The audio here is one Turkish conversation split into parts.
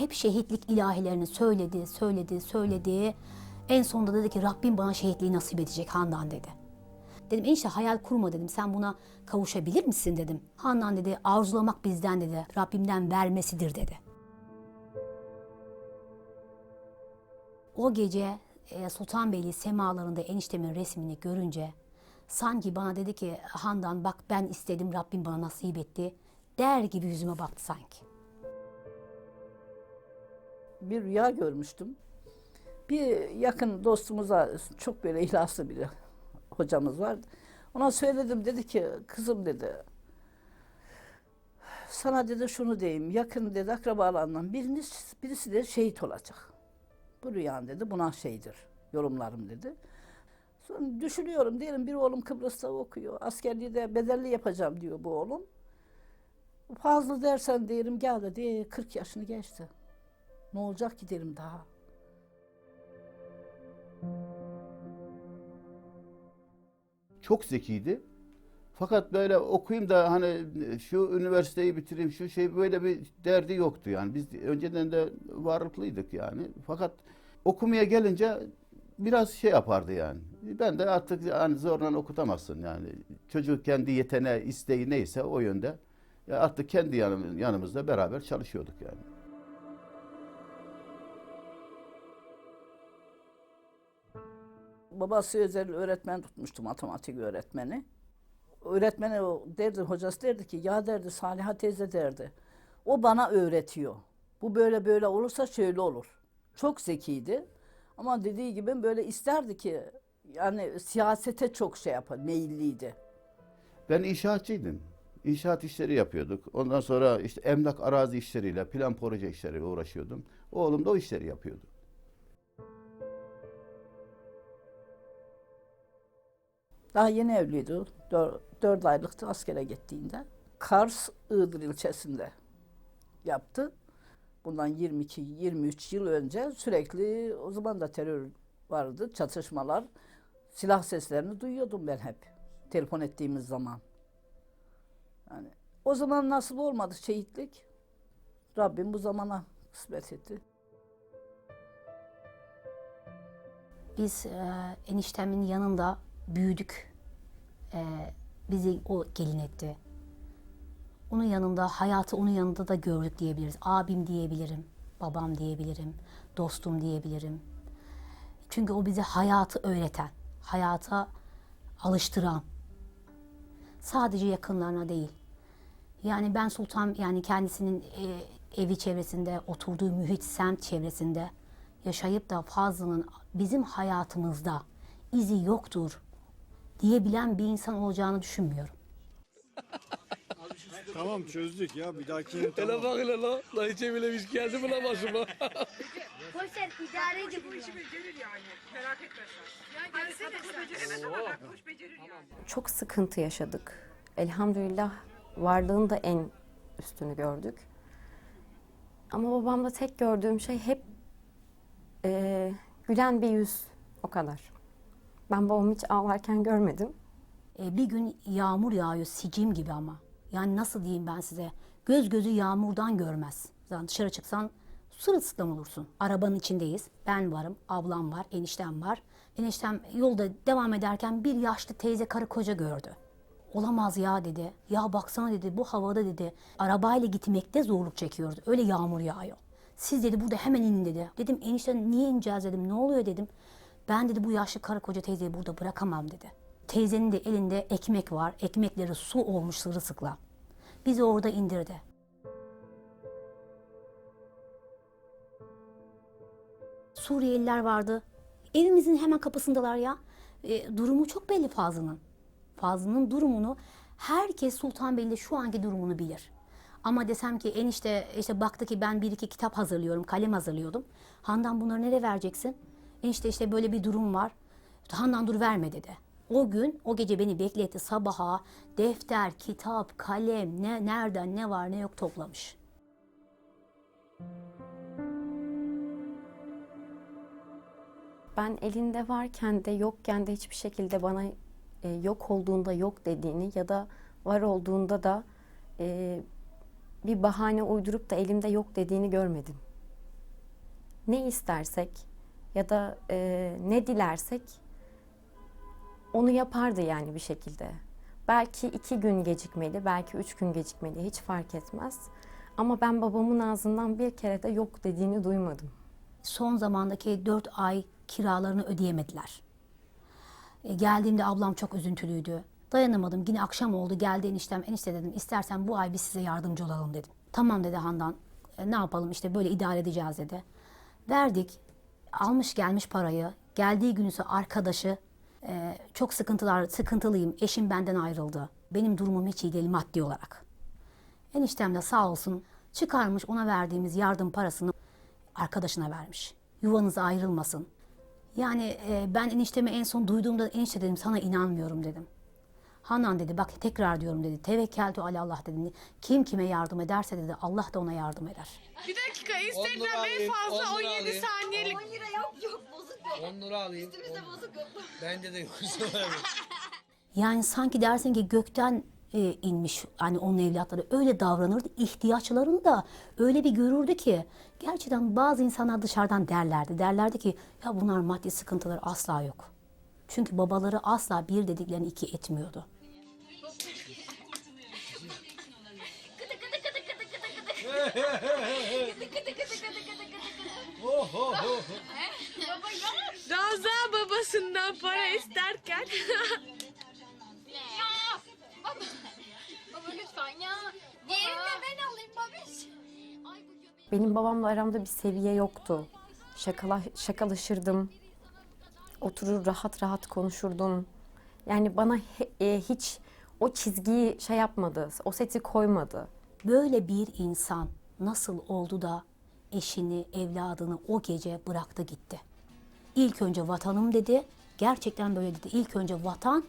hep şehitlik ilahilerini söyledi, söyledi, söyledi. En sonunda dedi ki Rabbim bana şehitliği nasip edecek Handan dedi. Dedim enişte hayal kurma dedim. Sen buna kavuşabilir misin dedim. Handan dedi arzulamak bizden dedi. Rabbimden vermesidir dedi. O gece e, Sultanbeyli semalarında eniştemin resmini görünce sanki bana dedi ki Handan bak ben istedim Rabbim bana nasip etti der gibi yüzüme baktı sanki. bir rüya görmüştüm. Bir yakın dostumuza çok böyle ihlaslı bir hocamız vardı. Ona söyledim dedi ki kızım dedi sana dedi şunu diyeyim yakın dedi akrabalarından biriniz, birisi de şehit olacak. Bu rüyan dedi buna şeydir yorumlarım dedi. Sonra düşünüyorum diyelim bir oğlum Kıbrıs'ta okuyor. Askerliği de bedelli yapacağım diyor bu oğlum. Fazla dersen diyelim gel dedi 40 yaşını geçti. Ne olacak ki derim daha. Çok zekiydi. Fakat böyle okuyayım da hani şu üniversiteyi bitireyim, şu şey böyle bir derdi yoktu yani. Biz önceden de varlıklıydık yani. Fakat okumaya gelince biraz şey yapardı yani. Ben de artık hani zorla okutamazsın yani. Çocuk kendi yeteneği, isteği neyse o yönde. Ya artık kendi yanım, yanımızda beraber çalışıyorduk yani. Babası özel öğretmen tutmuştu, matematik öğretmeni. O derdi, hocası derdi ki ya derdi Saliha teyze derdi. O bana öğretiyor. Bu böyle böyle olursa şöyle olur. Çok zekiydi. Ama dediği gibi böyle isterdi ki yani siyasete çok şey yapar, meyilliydi. Ben inşaatçıydım. İnşaat işleri yapıyorduk. Ondan sonra işte emlak arazi işleriyle, plan proje işleriyle uğraşıyordum. Oğlum da o işleri yapıyordu. Daha yeni evliydi. Dör, dört aylıktı askere gittiğinde. Kars Iğdır ilçesinde yaptı. Bundan 22-23 yıl önce sürekli o zaman da terör vardı, çatışmalar. Silah seslerini duyuyordum ben hep. Telefon ettiğimiz zaman. Yani o zaman nasıl olmadı şehitlik? Rabbim bu zamana kısmet etti. Biz e, eniştemin yanında büyüdük. E, bizi o gelin etti. Onun yanında, hayatı onun yanında da gördük diyebiliriz. Abim diyebilirim, babam diyebilirim, dostum diyebilirim. Çünkü o bize hayatı öğreten, hayata alıştıran. Sadece yakınlarına değil. Yani ben Sultan yani kendisinin e, evi çevresinde, oturduğu mühit, semt çevresinde yaşayıp da Fazlı'nın bizim hayatımızda izi yoktur diyebilen bir insan olacağını düşünmüyorum. Tamam çözdük ya bir dahaki Hele tamam. bak hele la. La hiç bile geldi mi la başıma? Koşer idare edin bunu. işi becerir yani. Merak etme sen. Ya gelsene sen. Beceremez ama bak kuş becerir yani. çok sıkıntı yaşadık. Elhamdülillah varlığın da en üstünü gördük. Ama babamda tek gördüğüm şey hep eee, gülen bir yüz. O kadar. Ben babamı hiç ağlarken görmedim. E, bir gün yağmur yağıyor sicim gibi ama. Yani nasıl diyeyim ben size? Göz gözü yağmurdan görmez. Zaten dışarı çıksan sırılsıklam olursun. Arabanın içindeyiz. Ben varım, ablam var, eniştem var. Eniştem yolda devam ederken bir yaşlı teyze karı koca gördü. Olamaz ya dedi. Ya baksana dedi bu havada dedi. Arabayla gitmekte zorluk çekiyoruz. Öyle yağmur yağıyor. Siz dedi burada hemen inin dedi. Dedim enişte niye ineceğiz dedim. Ne oluyor dedim. Ben dedi bu yaşlı karı koca teyzeyi burada bırakamam dedi. Teyzenin de elinde ekmek var. Ekmekleri su olmuş sırılsıklam. Bizi orada indirdi. Suriyeliler vardı. Evimizin hemen kapısındalar ya. E, durumu çok belli Fazlı'nın. Fazlı'nın durumunu herkes Sultanbeyli'de şu anki durumunu bilir. Ama desem ki enişte işte baktı ki ben bir iki kitap hazırlıyorum, kalem hazırlıyordum. Handan bunları nereye vereceksin? Enişte işte böyle bir durum var. Handan dur verme dedi. O gün, o gece beni bekletti sabaha defter, kitap, kalem, ne nereden ne var ne yok toplamış. Ben elinde varken de yokken de hiçbir şekilde bana e, yok olduğunda yok dediğini ya da var olduğunda da e, bir bahane uydurup da elimde yok dediğini görmedim. Ne istersek ya da e, ne dilersek onu yapardı yani bir şekilde. Belki iki gün gecikmeli, belki üç gün gecikmeli hiç fark etmez. Ama ben babamın ağzından bir kere de yok dediğini duymadım. Son zamandaki dört ay kiralarını ödeyemediler. E, geldiğimde ablam çok üzüntülüydü. Dayanamadım. Yine akşam oldu. Geldi eniştem. Enişte dedim istersen bu ay biz size yardımcı olalım dedim. Tamam dedi Handan. "E, ne yapalım işte böyle idare edeceğiz dedi. Verdik. Almış gelmiş parayı. Geldiği gün ise arkadaşı e, çok sıkıntılar sıkıntılıyım. Eşim benden ayrıldı. Benim durumum hiç iyi değil maddi olarak. Eniştem de sağ olsun çıkarmış ona verdiğimiz yardım parasını arkadaşına vermiş. Yuvanız ayrılmasın. Yani e, ben eniştemi en son duyduğumda enişte dedim sana inanmıyorum dedim. Hanan dedi bak tekrar diyorum dedi. Tevekkeltu alallah dedi. Kim kime yardım ederse dedi Allah da ona yardım eder. Bir dakika Instagram en fazla lira 17 alayım. saniyelik. 10 lira yok yok bozuk yok. 10 lira alayım. Üstümüzde bozuk yok. Bende de yok. Yani sanki dersin ki gökten e, inmiş hani onun evlatları öyle davranırdı. ihtiyaçlarını da öyle bir görürdü ki gerçekten bazı insanlar dışarıdan derlerdi. Derlerdi ki ya bunlar maddi sıkıntıları asla yok. Çünkü babaları asla bir dediklerini iki etmiyordu. Raza babasından para isterken. Ya. Baba. Baba lütfen ya. Diğerini de ben alayım babiş. Benim babamla aramda bir seviye yoktu. Şakala, şakalaşırdım. Oturur rahat rahat konuşurdum. Yani bana he- e, hiç o çizgiyi şey yapmadı, o seti koymadı. Böyle bir insan nasıl oldu da eşini, evladını o gece bıraktı gitti. İlk önce vatanım dedi. Gerçekten böyle dedi. İlk önce vatan,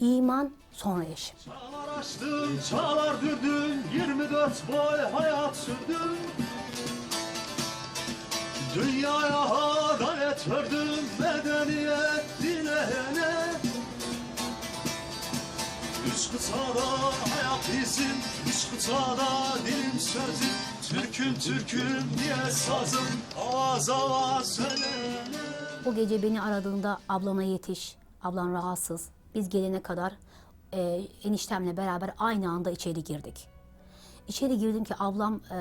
iman, sonra eşim. Çağlar açtın, çağlar dürdün, 24 boy hayat sürdün. Dünyaya verdin, medeniyet dileyene. Üç kıtada hayat izin, üç kıtada dilim sözüm. Türküm Türküm diye sazım, avaz avaz söylene. O gece beni aradığında ablana yetiş, ablan rahatsız. Biz gelene kadar e, eniştemle beraber aynı anda içeri girdik. İçeri girdim ki ablam e,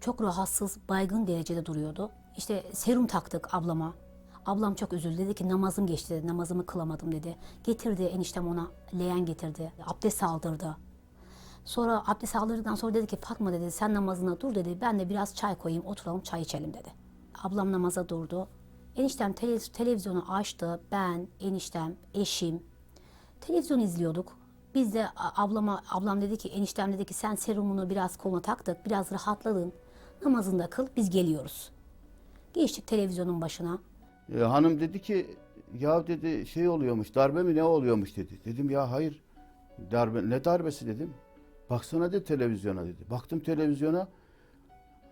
çok rahatsız, baygın derecede duruyordu. İşte serum taktık ablama. Ablam çok üzüldü dedi ki namazım geçti dedi, namazımı kılamadım dedi. Getirdi eniştem ona leğen getirdi, abdest aldırdı. Sonra abdest aldırdıktan sonra dedi ki Fatma dedi sen namazına dur dedi. Ben de biraz çay koyayım oturalım çay içelim dedi. Ablam namaza durdu. Eniştem tele- televizyonu açtı. Ben, eniştem, eşim televizyon izliyorduk. Biz de ablama ablam dedi ki eniştem dedi ki sen serumunu biraz koluna taktık. Biraz rahatladın. Namazını da kıl biz geliyoruz. Geçtik televizyonun başına. E, hanım dedi ki ya dedi şey oluyormuş darbe mi ne oluyormuş dedi. Dedim ya hayır darbe ne darbesi dedim. Baksana dedi televizyona dedi. Baktım televizyona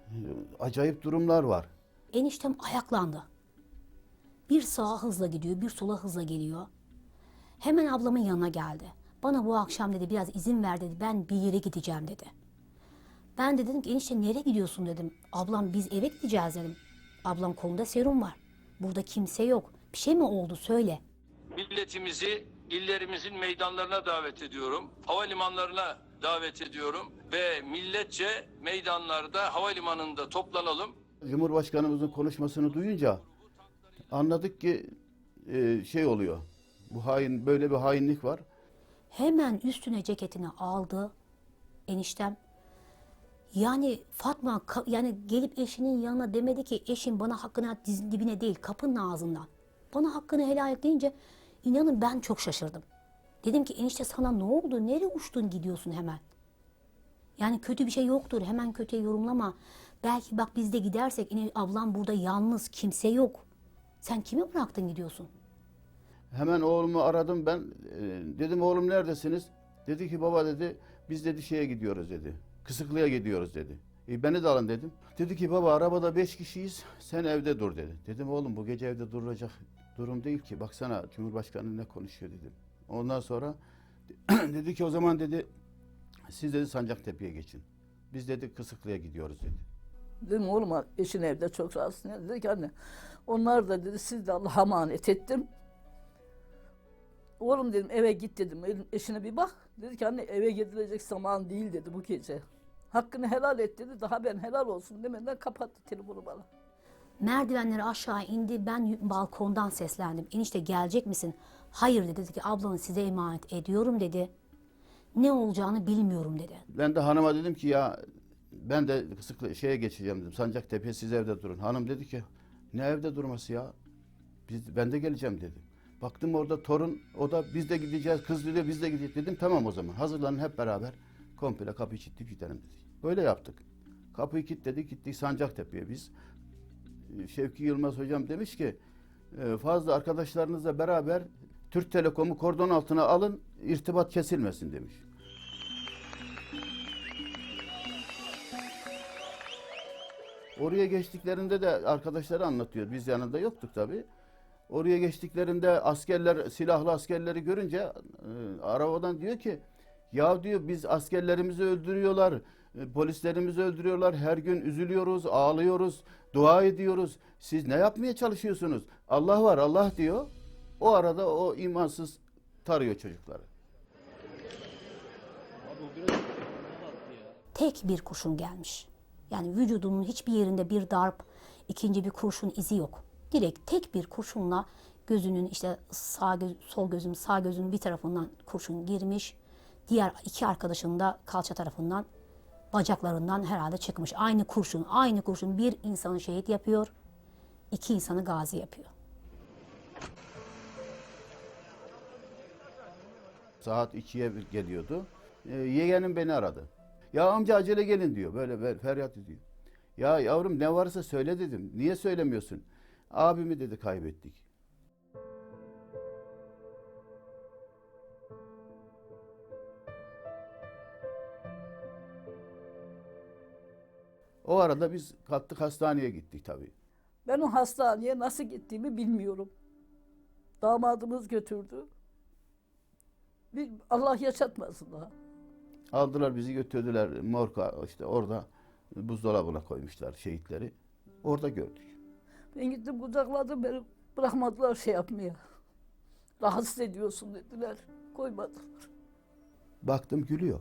e, acayip durumlar var. Eniştem ayaklandı. Bir sağa hızla gidiyor, bir sola hızla geliyor. Hemen ablamın yanına geldi. Bana bu akşam dedi biraz izin ver dedi. Ben bir yere gideceğim dedi. Ben de dedim ki enişte nereye gidiyorsun dedim. Ablam biz eve gideceğiz dedim. Ablam kolunda serum var. Burada kimse yok. Bir şey mi oldu söyle. milletimizi illerimizin meydanlarına davet ediyorum. Havalimanlarına davet ediyorum ve milletçe meydanlarda havalimanında toplanalım. Cumhurbaşkanımızın konuşmasını duyunca anladık ki e, şey oluyor. Bu hain böyle bir hainlik var. Hemen üstüne ceketini aldı eniştem. Yani Fatma yani gelip eşinin yanına demedi ki eşim bana hakkını dizin dibine değil kapının ağzından. Bana hakkını helal et deyince inanın ben çok şaşırdım. Dedim ki enişte sana ne oldu? Nereye uçtun gidiyorsun hemen? Yani kötü bir şey yoktur. Hemen kötüye yorumlama. Belki bak biz de gidersek ene- ablam burada yalnız kimse yok. Sen kimi bıraktın gidiyorsun? Hemen oğlumu aradım ben. E, dedim oğlum neredesiniz? Dedi ki baba dedi biz dedi şeye gidiyoruz dedi. Kısıklığa gidiyoruz dedi. E, beni de alın dedim. Dedi ki baba arabada beş kişiyiz sen evde dur dedi. Dedim oğlum bu gece evde durulacak durum değil ki. Baksana Cumhurbaşkanı ne konuşuyor dedim. Ondan sonra dedi ki o zaman dedi siz dedi Sancaktepe'ye geçin. Biz dedi Kısıklı'ya gidiyoruz dedi. Dedim oğlum eşin evde çok rahatsız. Dedi ki anne onlar da dedi siz de Allah'a emanet ettim. Oğlum dedim eve git dedim eşine bir bak. Dedi ki anne eve gidilecek zaman değil dedi bu gece. Hakkını helal et dedi. Daha ben helal olsun demeden kapattı telefonu bana. Merdivenleri aşağı indi. Ben balkondan seslendim. Enişte gelecek misin? Hayır dedi. Dedi ki ablanı size emanet ediyorum dedi. Ne olacağını bilmiyorum dedi. Ben de hanıma dedim ki ya ben de Kısıklı şeye geçeceğim dedim. Sancaktepe siz evde durun. Hanım dedi ki ne evde durması ya? Biz, ben de geleceğim dedim. Baktım orada torun o da biz de gideceğiz. Kız diyor biz de gideceğiz dedim. Tamam o zaman hazırlanın hep beraber komple kapıyı kilitleyip gidelim dedik. Böyle yaptık. Kapıyı kilitledik gittik Sancaktepe'ye biz. Ee, Şevki Yılmaz hocam demiş ki "E, fazla arkadaşlarınızla beraber Türk Telekom'u kordon altına alın irtibat kesilmesin demiş. Oraya geçtiklerinde de arkadaşları anlatıyor. Biz yanında yoktuk tabii. Oraya geçtiklerinde askerler, silahlı askerleri görünce e, arabadan diyor ki ya diyor biz askerlerimizi öldürüyorlar, e, polislerimizi öldürüyorlar. Her gün üzülüyoruz, ağlıyoruz, dua ediyoruz. Siz ne yapmaya çalışıyorsunuz? Allah var, Allah diyor. O arada o imansız tarıyor çocukları. Tek bir kurşun gelmiş. Yani vücudunun hiçbir yerinde bir darp, ikinci bir kurşun izi yok. Direkt tek bir kurşunla gözünün işte sağ göz, sol gözün sağ gözünün bir tarafından kurşun girmiş. Diğer iki arkadaşının da kalça tarafından bacaklarından herhalde çıkmış. Aynı kurşun, aynı kurşun bir insanı şehit yapıyor, iki insanı gazi yapıyor. Saat 2'ye geliyordu. E, yeğenim beni aradı. Ya amca acele gelin diyor. Böyle, böyle feryat ediyor. Ya yavrum ne varsa söyle dedim. Niye söylemiyorsun? Abimi dedi kaybettik. O arada biz kalktık hastaneye gittik tabii. Ben o hastaneye nasıl gittiğimi bilmiyorum. Damadımız götürdü. Bir, Allah yaşatmasın daha. Aldılar bizi götürdüler morga işte orada buzdolabına koymuşlar şehitleri. Orada gördük. Ben gittim kucakladım beni bırakmadılar şey yapmaya. Rahatsız ediyorsun dediler. Koymadılar. Baktım gülüyor.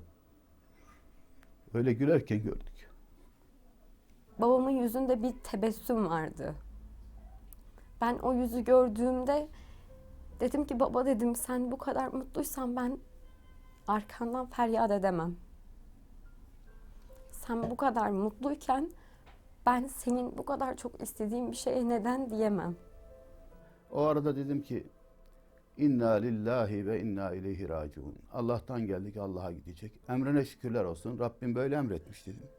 Öyle gülerken gördük. Babamın yüzünde bir tebessüm vardı. Ben o yüzü gördüğümde dedim ki baba dedim sen bu kadar mutluysan ben arkandan feryat edemem. Sen bu kadar mutluyken ben senin bu kadar çok istediğin bir şeye neden diyemem. O arada dedim ki inna lillahi ve inna ileyhi raciun. Allah'tan geldik Allah'a gidecek. Emrine şükürler olsun. Rabbim böyle emretmiş dedim.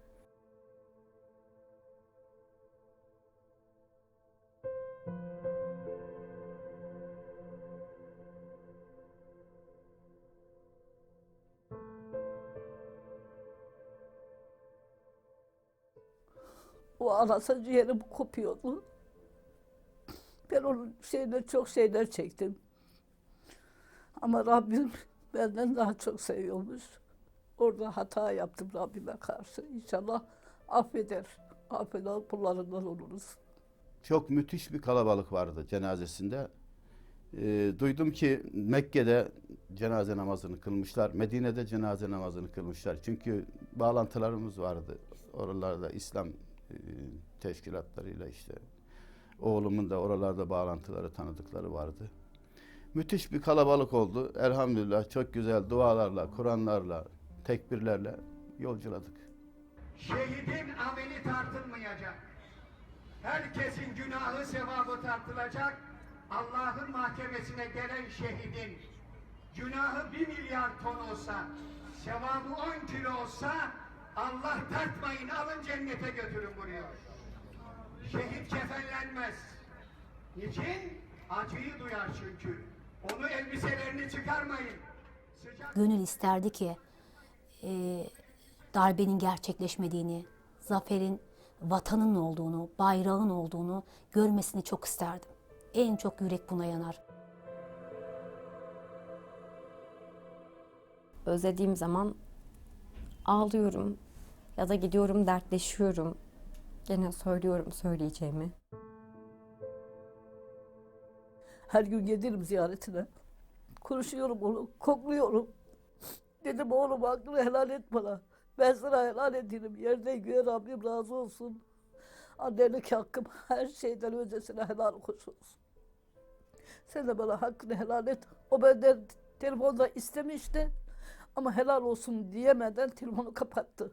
O anasa ciğerim kopuyordu. Ben onun şeyine çok şeyler çektim. Ama Rabbim benden daha çok seviyormuş. Orada hata yaptım Rabbime karşı. İnşallah affeder. Affeder kullarından oluruz. Çok müthiş bir kalabalık vardı cenazesinde. Ee, duydum ki Mekke'de cenaze namazını kılmışlar. Medine'de cenaze namazını kılmışlar. Çünkü bağlantılarımız vardı. Oralarda İslam e, teşkilatlarıyla işte. Oğlumun da oralarda bağlantıları, tanıdıkları vardı. Müthiş bir kalabalık oldu. Elhamdülillah çok güzel dualarla, Kur'anlarla, tekbirlerle yolculadık. Şehidin ameli tartılmayacak. Herkesin günahı sevabı tartılacak. Allah'ın mahkemesine gelen şehidin günahı bir milyar ton olsa, sevabı on kilo olsa Allah tartmayın alın cennete götürün buyuruyor. Şehit kefenlenmez. Niçin? Acıyı duyar çünkü. Onu elbiselerini çıkarmayın. Sıcak Gönül isterdi ki e, darbenin gerçekleşmediğini, zaferin vatanın olduğunu, bayrağın olduğunu görmesini çok isterdim. En çok yürek buna yanar. Özlediğim zaman ağlıyorum ya da gidiyorum dertleşiyorum. Gene söylüyorum söyleyeceğimi. Her gün gelirim ziyaretine. Konuşuyorum onu, kokluyorum. Dedim oğlum hakkını helal et bana. Ben sana helal ederim. Yerde göğe Rabbim razı olsun. Annelik hakkım her şeyden öncesine helal olsun. Sen de bana hakkını helal et. O benden telefonda istemişti. Ama helal olsun diyemeden telefonu kapattı.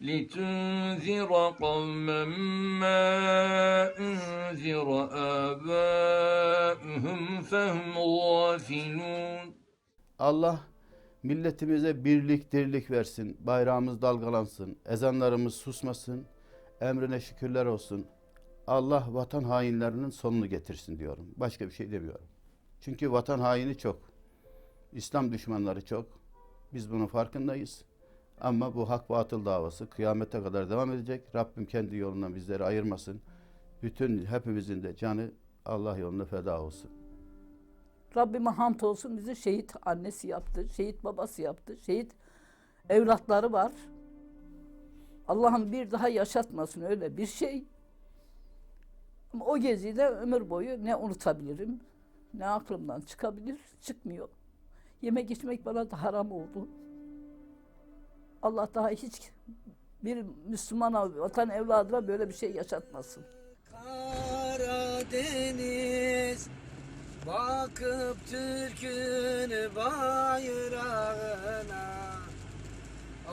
لتنذر قوما ما أنذر آباؤهم فهم غافلون Allah milletimize birlik, dirlik versin. Bayrağımız dalgalansın. Ezanlarımız susmasın. Emrine şükürler olsun. Allah vatan hainlerinin sonunu getirsin diyorum. Başka bir şey demiyorum. Çünkü vatan haini çok. İslam düşmanları çok. Biz bunun farkındayız. Ama bu hak batıl davası kıyamete kadar devam edecek. Rabbim kendi yolundan bizleri ayırmasın. Bütün hepimizin de canı Allah yoluna feda olsun. Rabbime hamd olsun bizi şehit annesi yaptı, şehit babası yaptı, şehit evlatları var. Allah'ım bir daha yaşatmasın öyle bir şey. Ama o geziyi de ömür boyu ne unutabilirim, ne aklımdan çıkabilir, çıkmıyor. Yemek içmek bana da haram oldu. Allah daha hiç bir Müslümana, vatan evladına böyle bir şey yaşatmasın. Karadeniz Bakıp Türk'ün bayrağına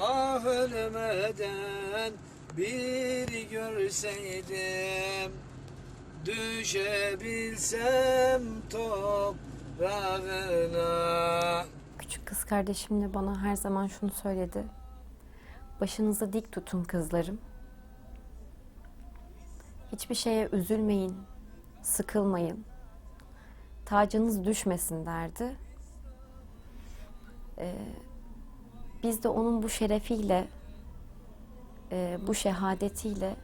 Ah ölmeden bir görseydim Düşebilsem toprağına Küçük kız kardeşim de bana her zaman şunu söyledi. Başınızı dik tutun kızlarım. Hiçbir şeye üzülmeyin, sıkılmayın. Tacınız düşmesin derdi. Ee, biz de onun bu şerefiyle, e, bu şehadetiyle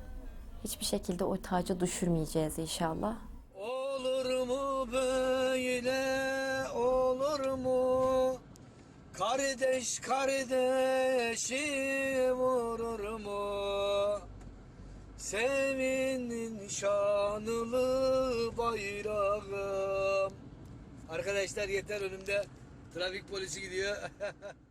hiçbir şekilde o tacı düşürmeyeceğiz inşallah. Olur mu böyle olur mu? Kardeş kardeşi vurur mu? Sevinin şanlı bayrağım. Arkadaşlar yeter önümde trafik polisi gidiyor.